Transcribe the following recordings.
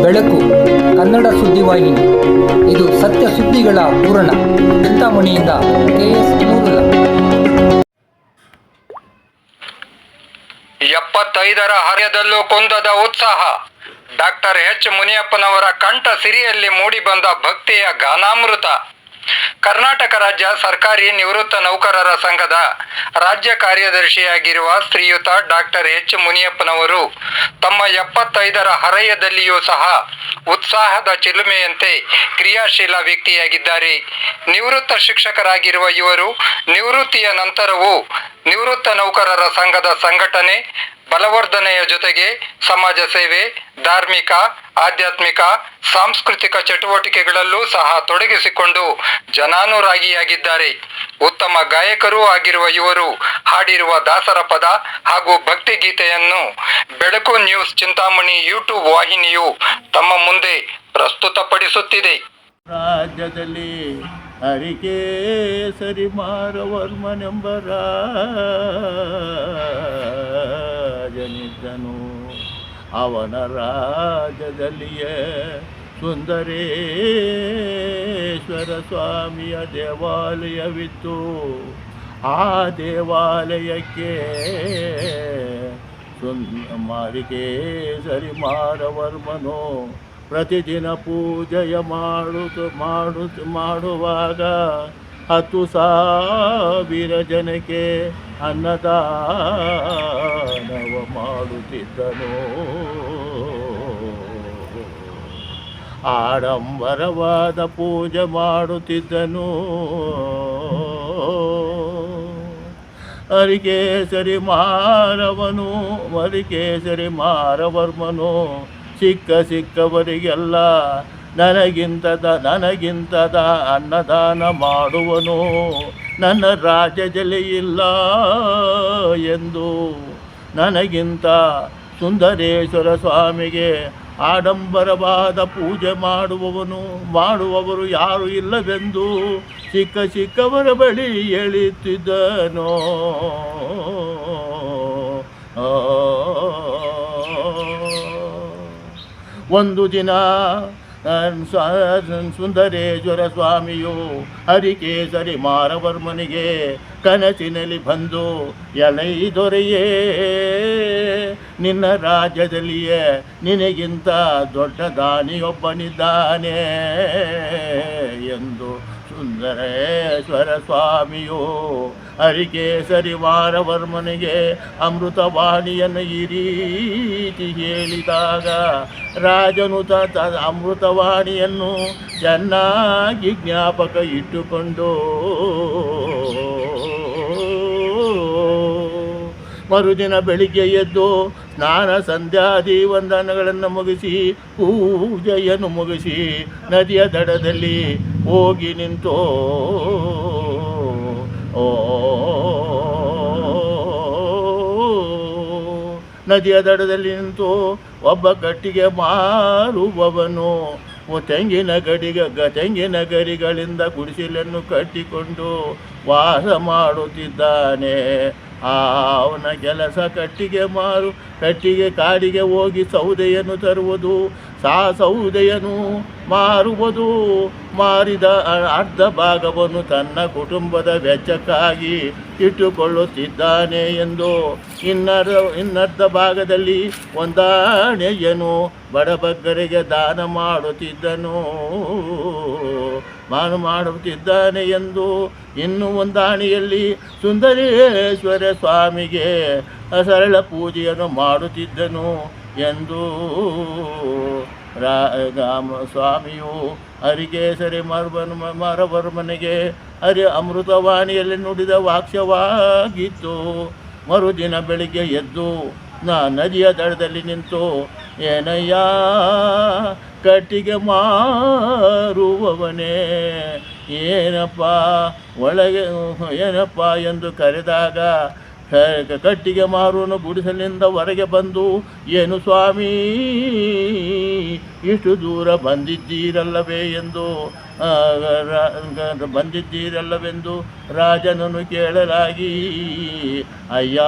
ಬೆಳಕು, ಕನ್ನಡ ಸುದ್ದಿವಾಹಿನಿ. ಇದು ಸತ್ಯ ಸುದ್ದಿಗಳ ಪೂರಣ. ಚಿಂತಾಮಣಿಯಿಂದ ಕೆ ಎಸ್ ನೂರುಲ್ಲ ಎಪ್ಪತ್ತೈದರ ಹರೆಯದಲ್ಲೂ ಕುಂದದ ಉತ್ಸಾಹ. ಡಾಕ್ಟರ್ ಎಚ್ ಮುನಿಯಪ್ಪನವರ ಕಂಠ ಸಿರಿಯಲ್ಲಿ ಮೂಡಿಬಂದ ಭಕ್ತಿಯ ಗಾನಾಮೃತ ಕರ್ನಾಟಕ ರಾಜ್ಯ ಸರ್ಕಾರಿ ನಿವೃತ್ತ ನೌಕರರ ಸಂಘದ ರಾಜ್ಯ ಕಾರ್ಯದರ್ಶಿಯಾಗಿರುವ ಶ್ರೀಯುತ ಡಾಕ್ಟರ್ ಎಚ್ ಮುನಿಯಪ್ಪನವರು ತಮ್ಮ ಎಪ್ಪತ್ತೈದರ ಹರೆಯದಲ್ಲಿಯೂ ಸಹ ಉತ್ಸಾಹದ ಚಿಲುಮೆಯಂತೆ ಕ್ರಿಯಾಶೀಲ ವ್ಯಕ್ತಿಯಾಗಿದ್ದಾರೆ. ನಿವೃತ್ತ ಶಿಕ್ಷಕರಾಗಿರುವ ಇವರು ನಿವೃತ್ತಿಯ ನಂತರವೂ ನಿವೃತ್ತ ನೌಕರರ ಸಂಘದ ಸಂಘಟನೆ ಬಲವರ್ಧನೆಯ ಜೊತೆಗೆ ಸಮಾಜ ಸೇವೆ, ಧಾರ್ಮಿಕ, ಆಧ್ಯಾತ್ಮಿಕ, ಸಾಂಸ್ಕೃತಿಕ ಚಟುವಟಿಕೆಗಳಲ್ಲೂ ಸಹ ತೊಡಗಿಸಿಕೊಂಡು ಜನಾನುರಾಗಿಯಾಗಿದ್ದಾರೆ. ಉತ್ತಮ ಗಾಯಕರೂ ಆಗಿರುವ ಇವರು ಹಾಡಿರುವ ದಾಸರ ಪದ ಹಾಗೂ ಭಕ್ತಿ ಗೀತೆಯನ್ನು ಬೆಳಕು ನ್ಯೂಸ್ ಚಿಂತಾಮಣಿ ಯೂಟ್ಯೂಬ್ ವಾಹಿನಿಯು ತಮ್ಮ ಮುಂದೆ ಪ್ರಸ್ತುತಪಡಿಸುತ್ತಿದೆ. ರಾಜ್ಯದಲ್ಲಿ ಹರಿಕೆ ಸರಿ ಮಾರವರ್ಮನೆಂಬ ರಾಜನಿದ್ದನು ಅವನ ರಾಜದಲ್ಲಿಯೇ ಸುಂದರೇಶ್ವರ ಸ್ವಾಮಿಯ ದೇವಾಲಯವಿತ್ತು. ಆ ದೇವಾಲಯಕ್ಕೆ ಸುಂದ ಮಾರಿಕೇಸರಿ ಮಾರವರ್ಮನು ಪ್ರತಿದಿನ ಪೂಜೆಯ ಮಾಡುತ್ತ ಮಾಡುತ್ತ ಮಾಡುವಾಗ ಹತ್ತು ಸಾವಿರ ಜನಕ್ಕೆ ಅನ್ನದಾನವ ಮಾಡುತ್ತಿದ್ದನು. ಆಡಂಬರವಾದ ಪೂಜೆ ಮಾಡುತ್ತಿದ್ದನು. ಅರಿಕೇಸರಿ ಮಾರವನು ಮರಿಕೇಸರಿ ಮಾರವರ್ಮನು. ಸಿಕ್ಕ ಸಿಕ್ಕವರಿಗೆಲ್ಲ ನನಗಿಂತದ ನನಗಿಂತದ ಅನ್ನದಾನ ಮಾಡುವನು. ನನ್ನ ರಾಜ್ಯದಲ್ಲಿ ಇಲ್ಲ ಎಂದು ನನಗಿಂತ ಸುಂದರೇಶ್ವರ ಸ್ವಾಮಿಗೆ ಆಡಂಬರವಾದ ಪೂಜೆ ಮಾಡುವವನು, ಮಾಡುವವರು ಯಾರು ಇಲ್ಲವೆಂದು ಚಿಕ್ಕ ಚಿಕ್ಕವರ ಬಳಿ ಎಳಿತಿದ್ದನೋ ಒಂದು ದಿನ. ಸುಂದರೇಶ್ವರ ಸ್ವಾಮಿಯು ಹರಿಕೇಸರಿ ಮಾರವರ್ಮನಿಗೆ ಕನಸಿನಲ್ಲಿ ಬಂದು, ಎಲೈ ದೊರೆಯೇ, ನಿನ್ನ ರಾಜ್ಯದಲ್ಲಿಯೇ ನಿನಗಿಂತ ದೊಡ್ಡ ದಾನಿಯೊಬ್ಬನಿದ್ದಾನೆ ಎಂದು ಸುಂದರೇಶ್ವರ ಸ್ವಾಮಿಯು ಹರಿಕೇಸರಿ ವಾರವರ್ಮನಿಗೆ ಅಮೃತವಾಣಿಯನ್ನು ಈ ರೀತಿ ಹೇಳಿದಾಗ ರಾಜನು ತ ಅಮೃತವಾಣಿಯನ್ನು ಚೆನ್ನಾಗಿ ಜ್ಞಾಪಕ ಇಟ್ಟುಕೊಂಡು ಮರುದಿನ ಬೆಳಿಗ್ಗೆ ಎದ್ದು ಸ್ನಾನ ಸಂಧ್ಯಾದಿ ವಂದನಗಳನ್ನು ಮುಗಿಸಿ ಪೂಜೆಯನ್ನು ಮುಗಿಸಿ ನದಿಯ ದಡದಲ್ಲಿ ಹೋಗಿ ನಿಂತು ಓ ನದಿಯ ದಡದಲ್ಲಿ ನಿಂತು ಒಬ್ಬ ಕಟ್ಟಿಗೆ ಮಾರುವವನು. ತೆಂಗಿನ ಗಡಿಗ, ತೆಂಗಿನ ಗರಿಗಳಿಂದ ಗುಡಿಸಿಲನ್ನು ಕಟ್ಟಿಕೊಂಡು ವಾಸ ಮಾಡುತ್ತಿದ್ದಾನೆ. ಆ ಅವನ ಕೆಲಸ ಕಟ್ಟಿಗೆ ಮಾರು ಕಟ್ಟಿಗೆ ಕಾಡಿಗೆ ಹೋಗಿ ಸೌದೆಯನ್ನು ತರುವುದು, ಸಾ ಸೌದೆಯನ್ನು ಮಾರುವುದು. ಮಾರಿದ ಅರ್ಧ ಭಾಗವನ್ನು ತನ್ನ ಕುಟುಂಬದ ವೆಚ್ಚಕ್ಕಾಗಿ ಇಟ್ಟುಕೊಳ್ಳುತ್ತಿದ್ದಾನೆ ಎಂದು ಇನ್ನರ, ಇನ್ನರ್ಧ ಭಾಗದಲ್ಲಿ ಒಂದಾಣೆಯನು ಬಡಬಗ್ಗರಿಗೆ ದಾನ ಮಾಡುತ್ತಿದ್ದನು. ಮಾನು ಮಾಡುತ್ತಿದ್ದಾನೆ ಎಂದು ಇನ್ನು ಒಂದಾಣಿಯಲ್ಲಿ ಸುಂದರೇಶ್ವರ ಸ್ವಾಮಿಗೆ ಸರಳ ಪೂಜೆಯನ್ನು ಮಾಡುತ್ತಿದ್ದನು ಎಂದು ರಾಮ ಸ್ವಾಮಿಯು ಹರಿಕೇಸರಿ ಮರ್ಬನ್ ಮರವರ್ಮನಿಗೆ ಹರಿ ಅಮೃತವಾಣಿಯಲ್ಲಿ ನುಡಿದ ವಾಕ್ಯವಾಗಿತ್ತು. ಮರುದಿನ ಬೆಳಿಗ್ಗೆ ಎದ್ದು ನಾ ನದಿಯ ದಡದಲ್ಲಿ ನಿಂತು, ಏನಯ್ಯ, ಕಟ್ಟಿಗೆ ಮಾರುವವನೇ, ಏನಪ್ಪ, ಒಳಗೆ, ಏನಪ್ಪ ಎಂದು ಕರೆದಾಗ ಕಟ್ಟಿಗೆ ಮಾರುವನು ಗುಡಿಸಲಿಂದ ಹೊರಗೆ ಬಂದು, ಏನು ಸ್ವಾಮಿ, ಇಷ್ಟು ದೂರ ಬಂದಿದ್ದೀರಲ್ಲವೇ? ಎಂದು ಬಂದಿದ್ದೀರಲ್ಲವೆಂದು ರಾಜನನ್ನು ಕೇಳಲಾಗಿ, ಅಯ್ಯ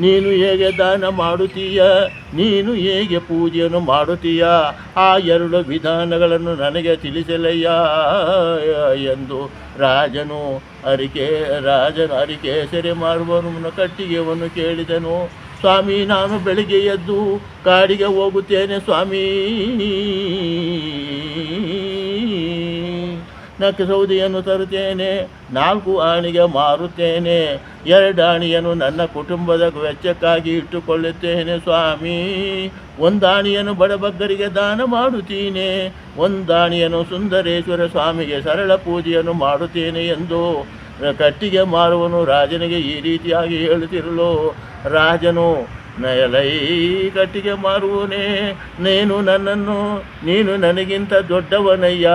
ನೀನು ಹೇಗೆ ದಾನ ಮಾಡುತ್ತೀಯ? ನೀನು ಹೇಗೆ ಪೂಜೆಯನ್ನು ಮಾಡುತ್ತೀಯ? ಆ ಎರಡು ವಿಧಾನಗಳನ್ನು ನನಗೆ ತಿಳಿಸಲಯ್ಯ ಎಂದು ರಾಜನು ಅರಿಕೆ, ರಾಜನು ಸೆರೆ ಮಾರುವನು ಕಟ್ಟಿಗೆಯನ್ನು ಕೇಳಿದನು. ಸ್ವಾಮಿ, ನಾನು ಬೆಳಿಗ್ಗೆ ಎದ್ದು ಕಾಡಿಗೆ ಹೋಗುತ್ತೇನೆ ಸ್ವಾಮಿ. ನಕ್ಕೆ ಸೌದಿಯನ್ನು ತರುತ್ತೇನೆ, ನಾಲ್ಕು ಆಣಿಗೆ ಮಾರುತ್ತೇನೆ, ಎರಡು ನನ್ನ ಕುಟುಂಬದ ವೆಚ್ಚಕ್ಕಾಗಿ ಇಟ್ಟುಕೊಳ್ಳುತ್ತೇನೆ ಸ್ವಾಮಿ. ಒಂದಾಣಿಯನ್ನು ಬಡಬಗ್ಗರಿಗೆ ದಾನ ಮಾಡುತ್ತೀನಿ ಒಂದಾಣಿಯನ್ನು ಸುಂದರೇಶ್ವರ ಸ್ವಾಮಿಗೆ ಸರಳ ಪೂಜೆಯನ್ನು ಮಾಡುತ್ತೇನೆ ಎಂದು ಕಟ್ಟಿಗೆ ಮಾರುವನು ರಾಜನಿಗೆ ಈ ರೀತಿಯಾಗಿ ಹೇಳುತ್ತಿರಲು ರಾಜನು ನಯಲೈ ಕಟ್ಟಿಗೆ ಮಾರುವನೇ ನೀನು ನನ್ನನ್ನು, ನೀನು ನನಗಿಂತ ದೊಡ್ಡವನಯ್ಯ.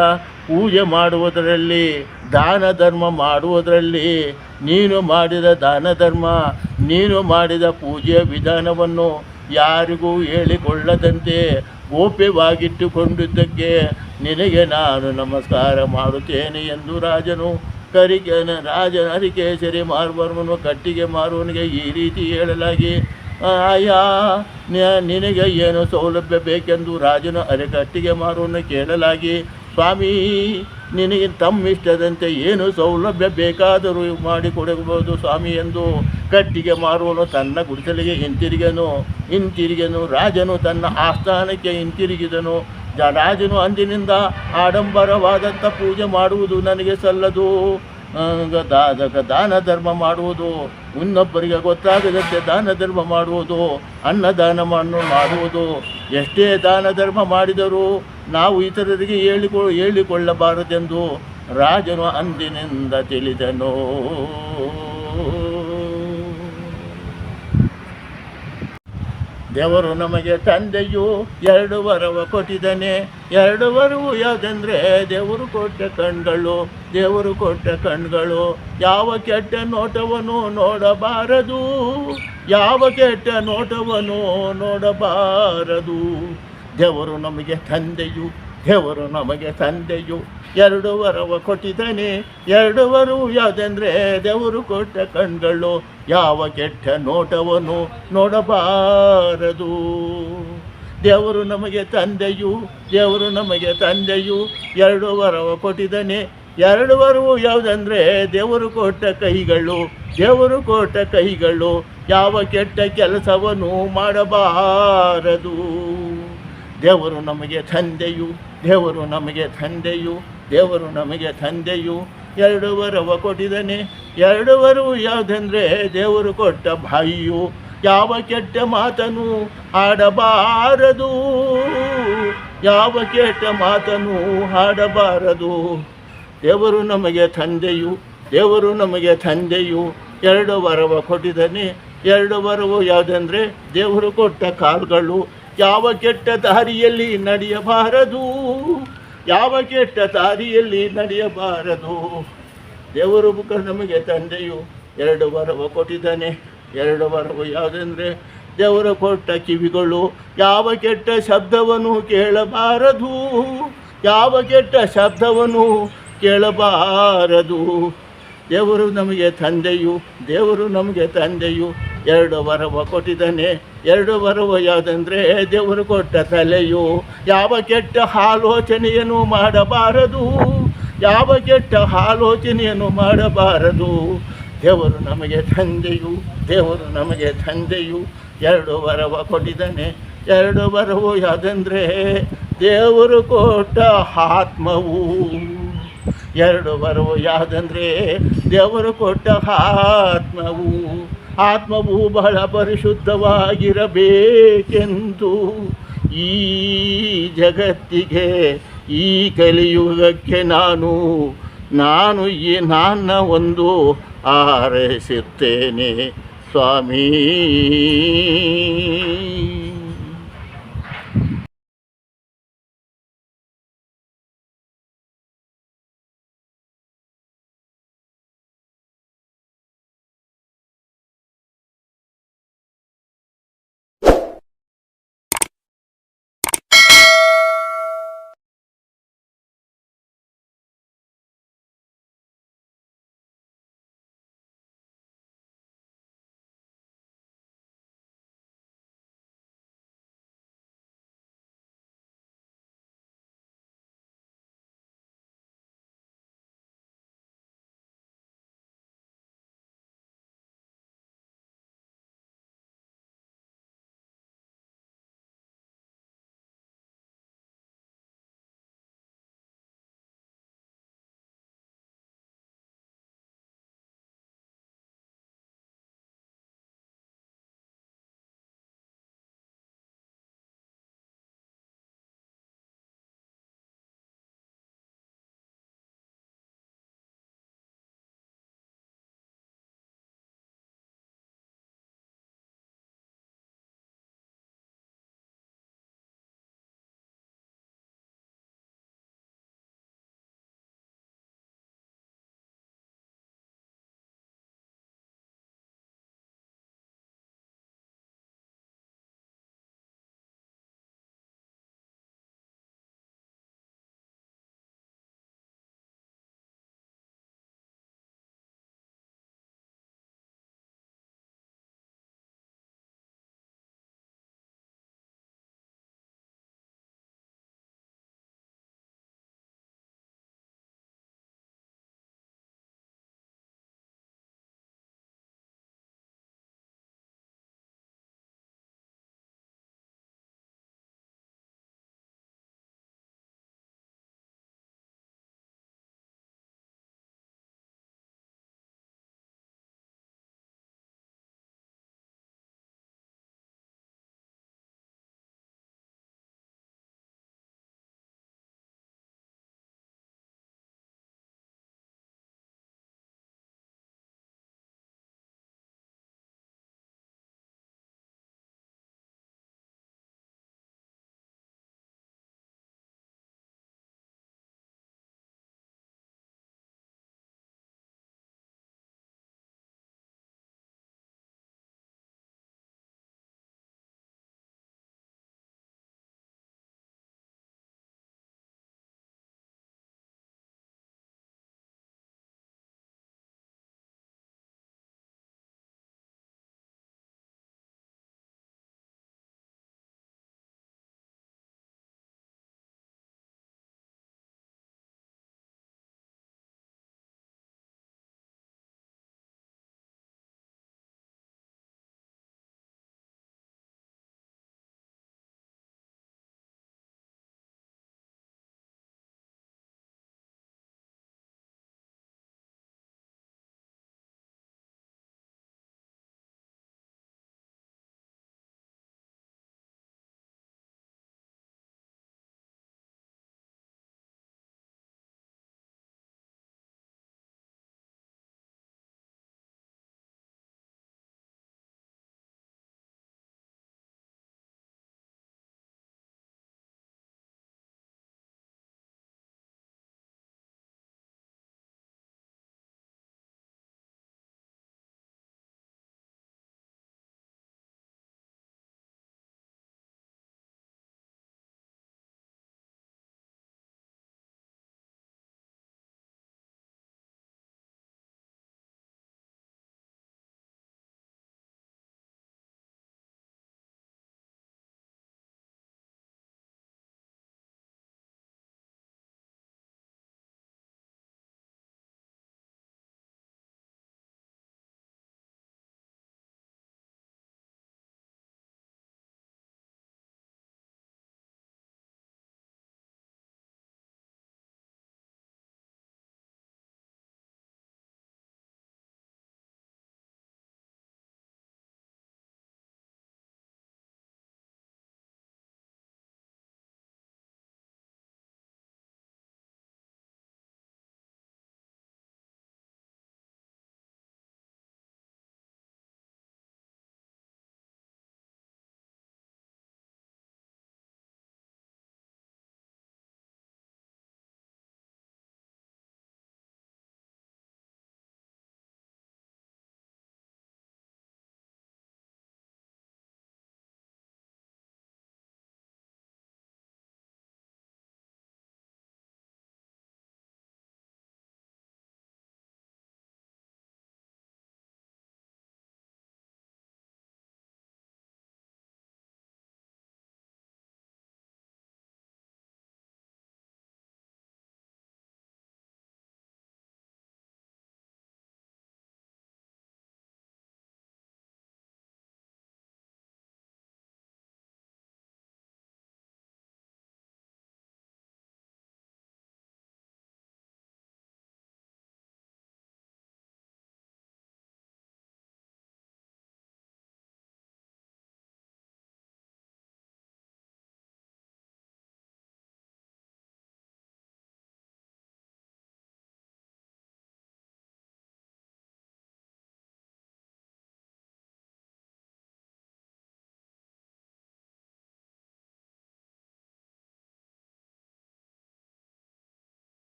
ಪೂಜೆ ಮಾಡುವುದರಲ್ಲಿ, ದಾನ ಧರ್ಮ ಮಾಡುವುದರಲ್ಲಿ, ನೀನು ಮಾಡಿದ ದಾನ ಧರ್ಮ, ನೀನು ಮಾಡಿದ ಪೂಜೆಯ ವಿಧಾನವನ್ನು ಯಾರಿಗೂ ಹೇಳಿಕೊಳ್ಳದಂತೆ ಗೋಪ್ಯವಾಗಿಟ್ಟುಕೊಂಡಿದ್ದಕ್ಕೆ ನಿನಗೆ ನಾನು ನಮಸ್ಕಾರ ಮಾಡುತ್ತೇನೆ ಎಂದು ರಾಜನು ಕರಿಕೆನ ರಾಜನ ಹರಿಕೇಸರಿ ಮಾರುವವನು ಕಟ್ಟಿಗೆ ಮಾರುವನಿಗೆ ಈ ರೀತಿ ಹೇಳಲಾಗಿ ಆಯಾ ನಿನಗೆ ಏನು ಸೌಲಭ್ಯ ಬೇಕೆಂದು ರಾಜನ ಅರೆಕಟ್ಟಿಗೆ ಮಾರುವನ್ನು ಕೇಳಲಾಗಿ, ಸ್ವಾಮಿ, ನಿನಗೆ ತಮ್ಮ ಇಷ್ಟದಂತೆ ಏನು ಸೌಲಭ್ಯ ಬೇಕಾದರೂ ಮಾಡಿಕೊಡಬಹುದು ಸ್ವಾಮಿ ಎಂದು ಕಟ್ಟಿಗೆ ಮಾರುವನು ತನ್ನ ಗುಡಿಸಲಿಗೆ ಹಿಂತಿರುಗನು ಹಿಂತಿರುಗನು ರಾಜನು ತನ್ನ ಆಸ್ಥಾನಕ್ಕೆ ಹಿಂತಿರುಗಿದನು. ರಾಜನು ಅಂದಿನಿಂದ ಆಡಂಬರವಾದಂಥ ಪೂಜೆ ಮಾಡುವುದು ನನಗೆ ಸಲ್ಲದು. ದಾನ ಧರ್ಮ ಮಾಡುವುದು, ಇನ್ನೊಬ್ಬರಿಗೆ ಗೊತ್ತಾಗದಂತೆ ದಾನ ಧರ್ಮ ಮಾಡುವುದು ಅನ್ನದಾನವನ್ನು ಮಾಡುವುದು. ಎಷ್ಟೇ ದಾನ ಧರ್ಮ ಮಾಡಿದರೂ ನಾವು ಇತರರಿಗೆ ಹೇಳಿಕೊ, ಹೇಳಿಕೊಳ್ಳಬಾರದೆಂದು ರಾಜನು ಅಂದಿನಿಂದ ತಿಳಿದನು. ದೇವರು ನಮಗೆ ತಂದೆಯು ಎರಡು ವರವ ಕೊಟ್ಟಿದ್ದಾನೆ. ಎರಡು ವರವು ಯಾವುದೆಂದರೆ ದೇವರು ಕೊಟ್ಟ ಕಣ್ಗಳು ದೇವರು ಕೊಟ್ಟ ಕಣ್ಗಳು ಯಾವ ಕೆಟ್ಟ ನೋಟವನ್ನು ನೋಡಬಾರದು? ಯಾವ ಕೆಟ್ಟ ನೋಟವನ್ನು ನೋಡಬಾರದು? ದೇವರು ನಮಗೆ ತಂದೆಯು, ದೇವರು ನಮಗೆ ತಂದೆಯು ಎರಡು ವರವ ಕೊಟ್ಟಿದ್ದಾನೆ. ಎರಡು ವರವು ಯಾವುದೆಂದರೆ ದೇವರು ಕೊಟ್ಟ ಕಣ್ಗಳು ಯಾವ ಕೆಟ್ಟ ನೋಟವನ್ನು ನೋಡಬಾರದು? ದೇವರು ನಮಗೆ ತಂದೆಯು, ದೇವರು ನಮಗೆ ತಂದೆಯು, ಎರಡು ವರವ ಕೊಟ್ಟಿದ್ದಾನೆ. ಎರಡು ವರವು ಯಾವುದಂದ್ರೆ ದೇವರು ಕೊಟ್ಟ ಕೈಗಳು, ದೇವರು ಕೊಟ್ಟ ಕೈಗಳು. ಯಾವ ಕೆಟ್ಟ ಕೆಲಸವನ್ನು ಮಾಡಬಾರದು? ದೇವರು ನಮಗೆ ತಂದೆಯು, ದೇವರು ನಮಗೆ ತಂದೆಯು, ದೇವರು ನಮಗೆ ತಂದೆಯು ಎರಡು ವರವ ಕೊಟ್ಟಿದ್ದಾನೆ. ಎರಡು ವರವು ಯಾವುದೆಂದರೆ ದೇವರು ಕೊಟ್ಟ ಬಾಯಿಯು. ಯಾವ ಕೆಟ್ಟ ಮಾತನು ಆಡಬಾರದು ಯಾವ ಕೆಟ್ಟ ಮಾತನು ಹಾಡಬಾರದು. ದೇವರು ನಮಗೆ ತಂದೆಯು, ದೇವರು ನಮಗೆ ತಂದೆಯು ಎರಡು ವರವ ಕೊಟ್ಟಿದ್ದಾನೆ. ಎರಡು ವರವು ಯಾವುದೆಂದರೆ ದೇವರು ಕೊಟ್ಟ ಕಾಲುಗಳು ಯಾವ ಕೆಟ್ಟ ದಾರಿಯಲ್ಲಿ ನಡೆಯಬಾರದು. ಯಾವ ಕೆಟ್ಟ ದಾರಿಯಲ್ಲಿ ನಡೆಯಬಾರದು? ದೇವರು ಮುಖ ನಮಗೆ ತಂದೆಯು ಎರಡು ವರವ ಕೊಟ್ಟಿದ್ದಾನೆ. ಎರಡು ವರವು ಯಾವುದೆಂದರೆ ದೇವರ ಕೊಟ್ಟ ಕಿವಿಗಳು. ಯಾವ ಕೆಟ್ಟ ಶಬ್ದವನ್ನು ಕೇಳಬಾರದು? ಯಾವ ಕೆಟ್ಟ ಶಬ್ದವನ್ನು ಕೇಳಬಾರದು? ದೇವರು ನಮಗೆ ತಂದೆಯು, ದೇವರು ನಮಗೆ ತಂದೆಯು ಎರಡು ವರವ ಕೊಟ್ಟಿದ್ದಾನೆ. ಎರಡು ವರವ ಯಾವುದಂದರೆ ದೇವರು ಕೊಟ್ಟ ತಲೆಯು ಯಾವ ಕೆಟ್ಟ ಆಲೋಚನೆಯನ್ನು ಮಾಡಬಾರದು. ಯಾವ ಕೆಟ್ಟ ಆಲೋಚನೆಯನ್ನು ಮಾಡಬಾರದು. ದೇವರು ನಮಗೆ ತಂದೆಯು, ದೇವರು ನಮಗೆ ತಂದೆಯು ಎರಡು ವರವ ಕೊಟ್ಟಿದ್ದಾನೆ. ಎರಡು ವರವು ಯಾವುದಂದರೆ ದೇವರು ಕೊಟ್ಟ ಆತ್ಮವು ಎರಡು ವರವು ಯಾವುದಂದರೆ ದೇವರು ಕೊಟ್ಟ ಆತ್ಮವು ಆತ್ಮವು ಬಹಳ ಪರಿಶುದ್ಧವಾಗಿರಬೇಕೆಂದು ಈ ಜಗತ್ತಿಗೆ ಈ ಕಲಿಯುಗಕ್ಕೆ ನಾನು ನಾನು ಈ ನನ್ನ ಒಂದು ಆರೈಸುತ್ತೇನೆ ಸ್ವಾಮೀ.